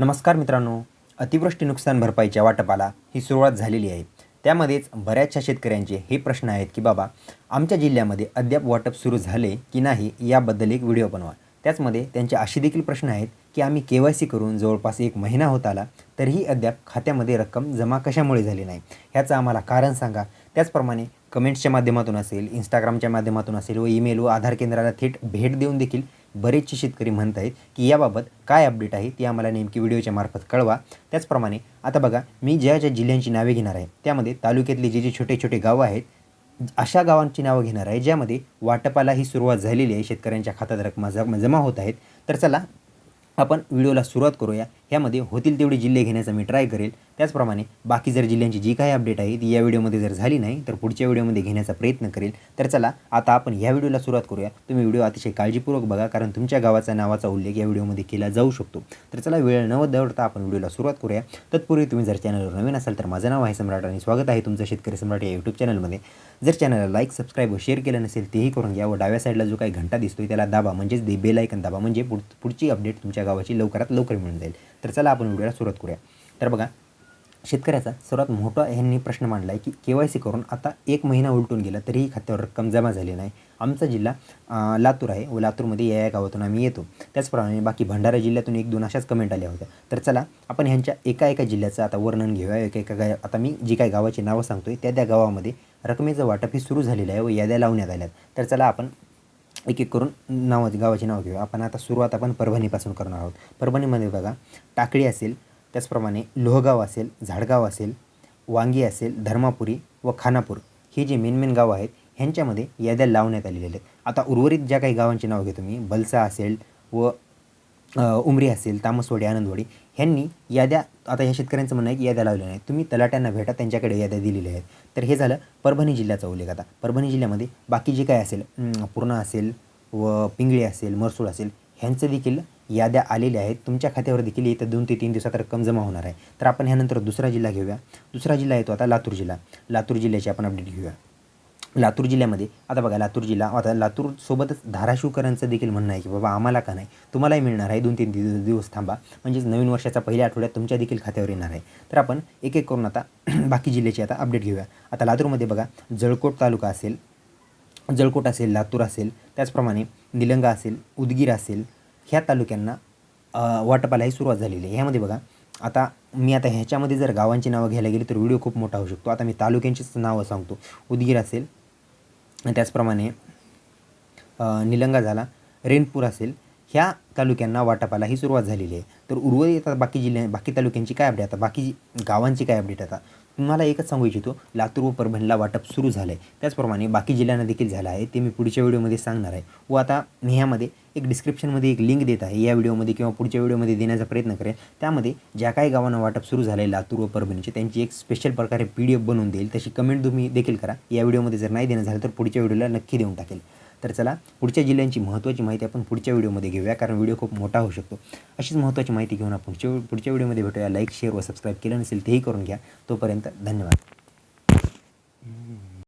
नमस्कार मित्रांनो अतिवृष्टी नुकसान भरपाईच्या वाटपाला ही सुरुवात झालेली आहे. त्यामध्येच बऱ्याचशा शेतकऱ्यांचे हे प्रश्न आहेत की बाबा आमच्या जिल्ह्यामध्ये अद्याप वाटप सुरू झाले की नाही याबद्दल एक व्हिडिओ बनवा. त्याचमध्ये त्यांचे असे देखील प्रश्न आहेत की आम्ही के वाय सी करून जवळपास एक महिना होत आला तरीही अद्याप खात्यामध्ये रक्कम जमा कशामुळे झाली नाही? ह्याचं आम्हाला कारण सांगा. त्याचप्रमाणे कमेंट्सच्या माध्यमातून असेल इंस्टाग्रामच्या माध्यमातून असेल व ईमेल व आधार केंद्राला थेट भेट देऊन देखील बरेचसे शेतकरी म्हणत आहेत की याबाबत काय अपडेट आहे ती आम्हाला नेमकी व्हिडिओच्या मार्फत कळवा. त्याचप्रमाणे आता बघा मी ज्या ज्या जिल्ह्यांची नावे घेणार आहे त्यामध्ये तालुक्यातले जे जे छोटे छोटे गावं आहेत अशा गावांची नावं घेणार आहे ज्यामध्ये वाटपाला ही सुरुवात झालेली आहे शेतकऱ्यांच्या खात्यात रकमा जमा जमा होत आहेत. तर चला आपण व्हिडिओला सुरुवात करूया. ह्यामध्ये होतील तेवढे जिल्हे घेण्याचा मी ट्राय करेल. त्याचप्रमाणे बाकी जर जिल्ह्यांची जी काही अपडेट आहे ती या व्हिडिओमध्ये जर झाली नाही तर पुढच्या व्हिडिओमध्ये घेण्याचा प्रयत्न करेल. तर चला आता आपण ह्या व्हिडिओला सुरुवात करूया. तुम्ही व्हिडिओ अतिशय काळजीपूर्वक बघा कारण तुमच्या गावाचा नावाचा उल्लेख या व्हिडिओमध्ये केला जाऊ शकतो. तर चला वेळ न दवडता आपण व्हिडिओला सुरुवात करूया. तत्पूर्वी तुम्ही जर चॅनलवर नवीन असाल तर माझं नाव आहे सम्राट आणि स्वागत आहे तुमचं शेतकरी सम्राट या यूट्यूब चॅनलमध्ये जर चॅनलला लाईक सबस्क्राईब व शेअर केलं नसेल तेही करून घ्या व डाव्या साईडला जो काही घंटा दिसतोय त्याला दाबा म्हणजेच दे बेल ऐकन दाबा म्हणजे पुढ पुढची अपडेट तुमच्या गावाची लवकरात लवकर मिळून जाईल. तर चला आपण व्हिडिओला सुरुवात करूया. तर बघा शेतकऱ्याचा सर्वात मोठा ह्यांनी प्रश्न मांडला आहे की के वाय सी करून आता एक महिना उलटून गेला तरीही खात्यावर रक्कम जमा झाली नाही. आमचा जिल्हा लातूर आहे व लातूरमध्ये या या गावातून आम्ही येतो. त्याचप्रमाणे बाकी भंडारा जिल्ह्यातून एक दोन अशाच कमेंट आल्या होत्या. तर चला आपण ह्यांच्या एका एका जिल्ह्याचं आता वर्णन घेऊया. एका एका गा आता मी जी काही गावाची नावं सांगतो आहे त्या त्या गावामध्ये रकमेचं वाटप हे सुरू झालेलं आहे व याद्या लावण्यात आल्यात. तर चला आपण एक एक करून नावाची गावाची नावं घेऊ. आपण आता सुरुवात आपण परभणीपासून करणार आहोत. परभणीमध्ये बघा टाकळी असेल त्याचप्रमाणे लोहगाव असेल झाडगाव असेल वांगी असेल धर्मापुरी व खानापूर. ही जी मेन मेन गावं आहेत ह्यांच्यामध्ये याद्या लावण्यात आलेल्या आहेत. आता उर्वरित ज्या काही गावांची नावं घेतो मी बलसा असेल व उमरी असेल तामसवाडी आनंदवाडी ह्यांनी याद्या आता ह्या शेतकऱ्यांचं म्हणणं आहे की याद्या लावल्या नाहीत. तुम्ही तलाट्यांना भेटा त्यांच्याकडे याद्या दिलेल्या आहेत. तर हे झालं परभणी जिल्ह्याचा उल्लेख आता. परभणी जिल्ह्यामध्ये बाकी जे काय असेल अं, पूर्णा असेल व पिंगळी असेल मरसूळ असेल ह्यांचं देखील याद्या आलेल्या आहेत. तुमच्या खात्यावर देखील येत्या दोन ते तीन दिवसात रक्कम जमा होणार आहे. तर आपण ह्यानंतर दुसरा जिल्हा घेऊया. दुसरा जिल्हा येतो आता लातूर जिल्हा. लातूर जिल्ह्याची आपण अपडेट घेऊया. लातूर जिल्ह्यामध्ये. आता बघा लातूर जिल्हा आता लातूरसोबतच धाराशिवकरांचं देखील म्हणणं आहे की बाबा आम्हाला का नाही? तुम्हालाही मिळणार आहे. दोन तीन दिवस दिवस थांबा. म्हणजेच नवीन वर्षाचा पहिल्या आठवड्यात तुमच्या देखील खात्यावर येणार आहे. तर आपण एक एक करून आता बाकी जिल्ह्याची आता अपडेट घेऊया. आता लातूरमध्ये बघा जळकोट तालुका असेल जळकोट असेल लातूर असेल त्याचप्रमाणे निलंगा असेल उदगीर असेल ह्या तालुक्यांना वाटपालाही सुरुवात झालेली आहे. ह्यामध्ये बघा आता मी आता ह्याच्यामध्ये जर गावांची नावं घ्यायला गेली तर व्हिडिओ खूप मोठा होऊ शकतो. आता मी तालुक्यांचीच नावं सांगतो. उदगीर असेल त्याचप्रमाणे निलंगा झाला. रेनपूर असेल. ह्या तालुक्यांना वाटपाला ही सुरुवात झालेली आहे. तर उर्वरित बाकी जिल्ह्या बाकी तालुक्यांची काय अपडेट आता बाकी गावांची काय अपडेट आता? तुम्हाला एकच सांगू इच्छितो लातूर व परभणीला वाटप सुरू झालं आहे त्याचप्रमाणे बाकी जिल्ह्यांना देखील झालं आहे ते मी पुढच्या व्हिडिओमध्ये सांगणार आहे. व आता मी ह्यामध्ये एक डिस्क्रिप्शनमध्ये एक लिंक देत आहे या व्हिडिओमध्ये किंवा पुढच्या व्हिडिओमध्ये देण्याचा प्रयत्न करेल त्यामध्ये ज्या काही गावांना वाटप सुरू झालं आहे लातूर व परभणीचे त्यांची एक स्पेशल प्रकारे पी डी एफ बनवून देईल. तशी कमेंट तुम्ही देखील करा. या व्हिडिओमध्ये जर नाही देणं झालं तर पुढच्या व्हिडिओला नक्की देऊन टाकेल. तर चला पुढच्या जिल्ह्यांची महत्त्वाची माहिती आपण पुढच्या व्हिडिओमध्ये घेऊया कारण व्हिडिओ खूप मोठा होऊ शकतो. अशीच महत्त्वाची माहिती घेऊन आपण पुढच्या पुढच्या व्हिडिओमध्ये भेटूया. लाईक शेअर व सबस्क्राईब केलं नसेल तेही करून घ्या. तोपर्यंत धन्यवाद.